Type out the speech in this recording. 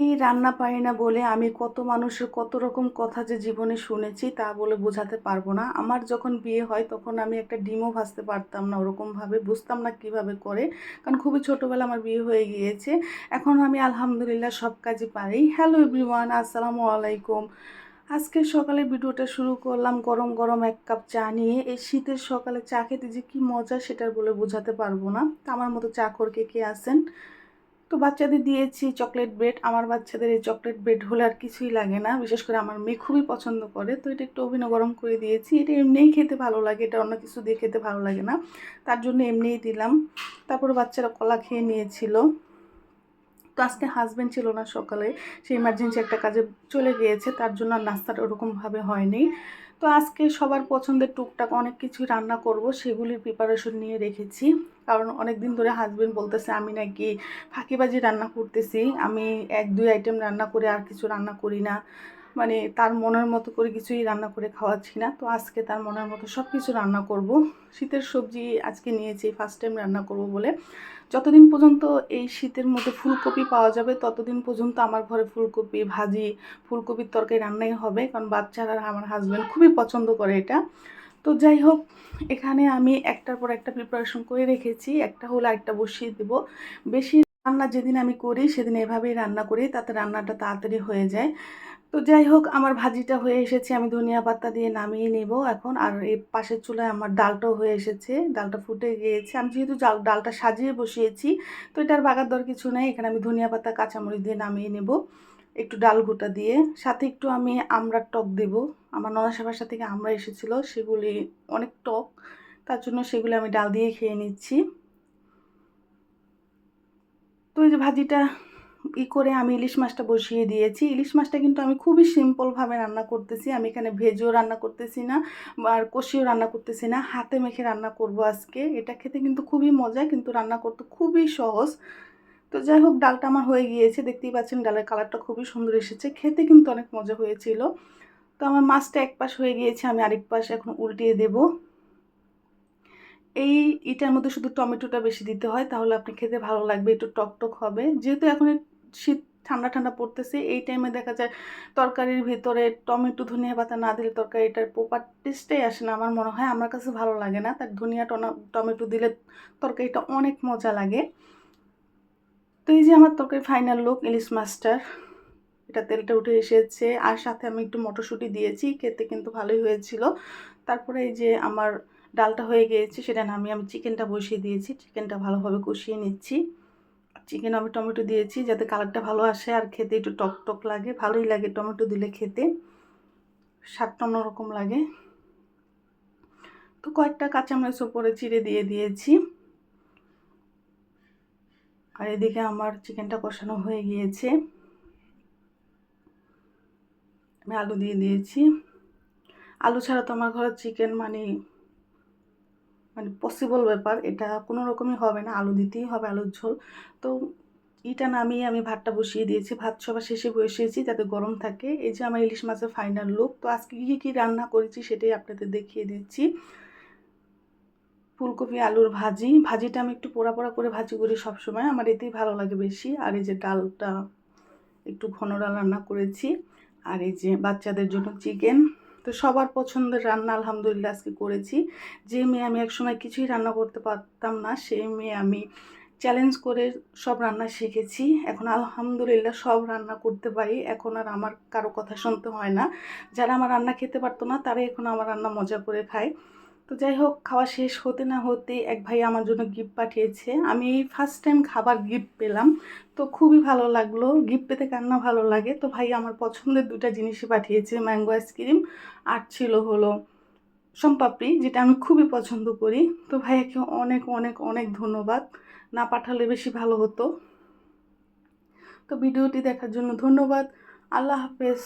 এই রান্না পারি না বলে আমি কত মানুষের কত রকম কথা যে জীবনে শুনেছি তা বলে বোঝাতে পারব না। আমার যখন বিয়ে হয় তখন আমি একটা ডিমও ভাজতে পারতাম না ওরকমভাবে, বুঝতাম না কীভাবে করে। কারণ খুবই ছোটোবেলা আমার বিয়ে হয়ে গিয়েছে। এখন আমি আলহামদুলিল্লাহ সব কাজই পারি। হ্যালো এভরিওয়ান আসসালামু আলাইকুম। আজকে সকালে ভিডিওটা শুরু করলাম গরম গরম এক কাপ চা নিয়ে। এই শীতের সকালে চা খেতে যে কী মজা সেটা বলে বোঝাতে পারব না। তা আমার মতো চা করকে কে আসেন তো বাচ্চাদের দিয়েছি চকলেট ব্রেড আমার বাচ্চাদের এই চকলেট ব্রেড হলে আর কিছুই লাগে না। বিশেষ করে আমার মেয়ে খুবই পছন্দ করে। তো এটা একটু ওভেনে গরম করে দিয়েছি। এটা এমনিই খেতে ভালো লাগে, এটা অন্য কিছু দিয়ে খেতে ভালো লাগে না। তার জন্য এমনিই দিলাম। তারপর বাচ্চারা কলা খেয়ে নিয়েছিল। তো আজকে হাজব্যান্ড ছিল না সকালে। সে ইমার্জেন্সি একটা কাজে চলে গিয়েছে। তার জন্য আর নাস্তাটা ওরকমভাবে হয়নি। তো আজকে সবার পছন্দের টুকটাক অনেক কিছুই রান্না করব, সেগুলির প্রিপারেশন নিয়ে রেখেছি। কারণ অনেক দিন ধরে হাজব্যান্ড বলতেছে, আমি নাকি ফাঁকিবাজি রান্না করতেছি। আমি এক দুই আইটেম রান্না করে আর কিছু রান্না করি না। মানে তার মনের মতো করে কিছুই রান্না করে খাওয়াচ্ছি না। তো আজকে তার মনের মতো সব কিছু রান্না করব। শীতের সবজি আজকে নিয়েছি ফার্স্ট টাইম রান্না করব বলে। যতদিন পর্যন্ত এই শীতের মধ্যে ফুলকপি পাওয়া যাবে, ততদিন পর্যন্ত আমার ঘরে ফুলকপি, ভাজি, ফুলকপির তরকারি রান্নাই হবে। কারণ বাচ্চারা, আমার হাজব্যান্ড খুবই পছন্দ করে এটা। তো যাই হোক, এখানে আমি একটার পর একটা প্রিপারেশন করে রেখেছি। একটা হলো একটা বসিয়ে দেব। বেশি রান্না যেদিন আমি করি, সেদিন এভাবেই রান্না করি, তাতে রান্নাটা তাড়াতাড়ি হয়ে যায়। তো যাই হোক, আমার ভাজিটা হয়ে এসেছে, আমি ধনিয়া পাতা দিয়ে নামিয়ে নেব এখন। আর এই পাশের চুলায় আমার ডালটাও হয়ে এসেছে, ডালটা ফুটে গিয়েছে। আমি যেহেতু ডাল ডালটা সাজিয়ে বসিয়েছি, তো এটার বাগার দর কিছু নেই। এখানে আমি ধনিয়া পাতা, কাঁচামরিচ দিয়ে নামিয়ে নেব, একটু ডাল গোটা দিয়ে। সাথে একটু আমি আমড়ার টক দেব। আমার ননাসা বাসা থেকে আমরা এসেছিল, সেগুলি অনেক টক, তার জন্য সেগুলি আমি ডাল দিয়ে খেয়ে নিচ্ছি। তো এই যে ভাজিটা ই করে আমি ইলিশ মাছটা বসিয়ে দিয়েছি। ইলিশ মাছটা কিন্তু আমি খুবই সিম্পলভাবে রান্না করতেছি। আমি এখানে ভেজও রান্না করতেছি না আর কষিও রান্না করতেছি না। হাতে মেখে রান্না করব আজকে। এটা খেতে কিন্তু খুবই মজা, কিন্তু রান্না করতে খুবই সহজ। তো যাই হোক, ডালটা আমার হয়ে গিয়েছে। দেখতেই পাচ্ছেন, ডালের কালারটা খুবই সুন্দর এসেছে। খেতে কিন্তু অনেক মজা হয়েছিল। তো আমার মাছটা এক পাশ হয়ে গিয়েছে, আমি আরেক পাশ এখন উল্টিয়ে দেব। এই ইটার মধ্যে শুধু টমেটোটা বেশি দিতে হয়, তাহলে আপনি খেতে ভালো লাগবে। একটু টক টক হবে। যেহেতু এখন শীত ঠান্ডা ঠান্ডা পড়তেছে, এই টাইমে দেখা যায় তরকারির ভিতরে টমেটো, ধনিয়া পাতা না দিলে তরকারিটার প্রপার টেস্টেই আসে না আমার মনে হয়। আমার কাছে ভালো লাগে না, তার ধনিয়া টমেটো দিলে তরকারিটা অনেক মজা লাগে। তো এই যে আমার তরকারি ফাইনাল লুক ইলিশ মাস্টার এটা তেলটা উঠে এসেছে। আর সাথে আমি একটু মটরশুঁটি দিয়েছি, খেতে কিন্তু ভালোই হয়েছিল। তারপরে এই যে আমার ডালটা হয়ে গিয়েছে, সেটা নামিয়ে আমি চিকেনটা বসিয়ে দিয়েছি। চিকেনটা ভালোভাবে কষিয়ে নিচ্ছি। চিকেন আমি টমেটো দিয়েছি যাতে কালারটা ভালো আসে আর খেতে একটু টক টক লাগে। ভালোই লাগে টমেটো দিলে খেতে। স্বাদটা অন্যরকম লাগে। তো কয়েকটা কাঁচামরিচ ওপরে চিড়ে দিয়ে দিয়েছি। আর এদিকে আমার চিকেনটা কষানো হয়ে গিয়েছে। আমি আলু দিয়ে দিয়েছি। আলু ছাড়া তো আমার ঘরে চিকেন মানে মানে পসিবল ব্যাপার, এটা কোনো রকমই হবে না, আলু দিতেই হবে আলুর ঝোল। তো ইটা নামিয়ে আমি ভাতটা বসিয়ে দিয়েছি, ভাত সবার শেষে বসিয়েছি, যাতে গরম থাকে। এই যে আমার ইলিশ মাছের ফাইনাল লুক তো আজকে কী কী রান্না করেছি সেটাই আপনাদের দেখিয়ে দিচ্ছি। ফুলকপি, আলুর ভাজি, ভাজিটা আমি একটু পোড়া পোড়া করে ভাজি করি সবসময়, আমার এতেই ভালো লাগে বেশি। আর এই যে ডালটা একটু ঘন ডাল রান্না করেছি। আর এই যে বাচ্চাদের জন্য চিকেন তো সবার পছন্দের রান্না আলহামদুলিল্লাহ আজকে করেছি। যে মেয়ে আমি একসময় কিছুই রান্না করতে পারতাম না সেই মেয়ে আমি চ্যালেঞ্জ করে সব রান্না শিখেছি। এখন আলহামদুলিল্লাহ সব রান্না করতে পারি। এখন আর আমার কারও কথা শুনতে হয় না। যারা আমার রান্না খেতে পারতো না, তারাই এখন আমার রান্না মজা করে খায়। তো যাই হোক, খাওয়া শেষ হতে না হতে এক ভাই আমার জন্য গিফট পাঠিয়েছে। আমি ফার্স্ট টাইম খাবার গিফট পেলাম, তো খুবই ভালো লাগল। গিফট পেতে কান্না ভালো লাগে। তো ভাই আমার পছন্দের দুটা জিনিসই পাঠিয়েছে ম্যাঙ্গো আইসক্রিম আর ছিল হলো সম্পাপড়ি যেটা আমি খুবই পছন্দ করি। তো ভাইয়াকে অনেক অনেক অনেক ধন্যবাদ। না পাঠালে বেশি ভালো হতো। তো ভিডিওটি দেখার জন্য ধন্যবাদ। আল্লাহ হাফেজ।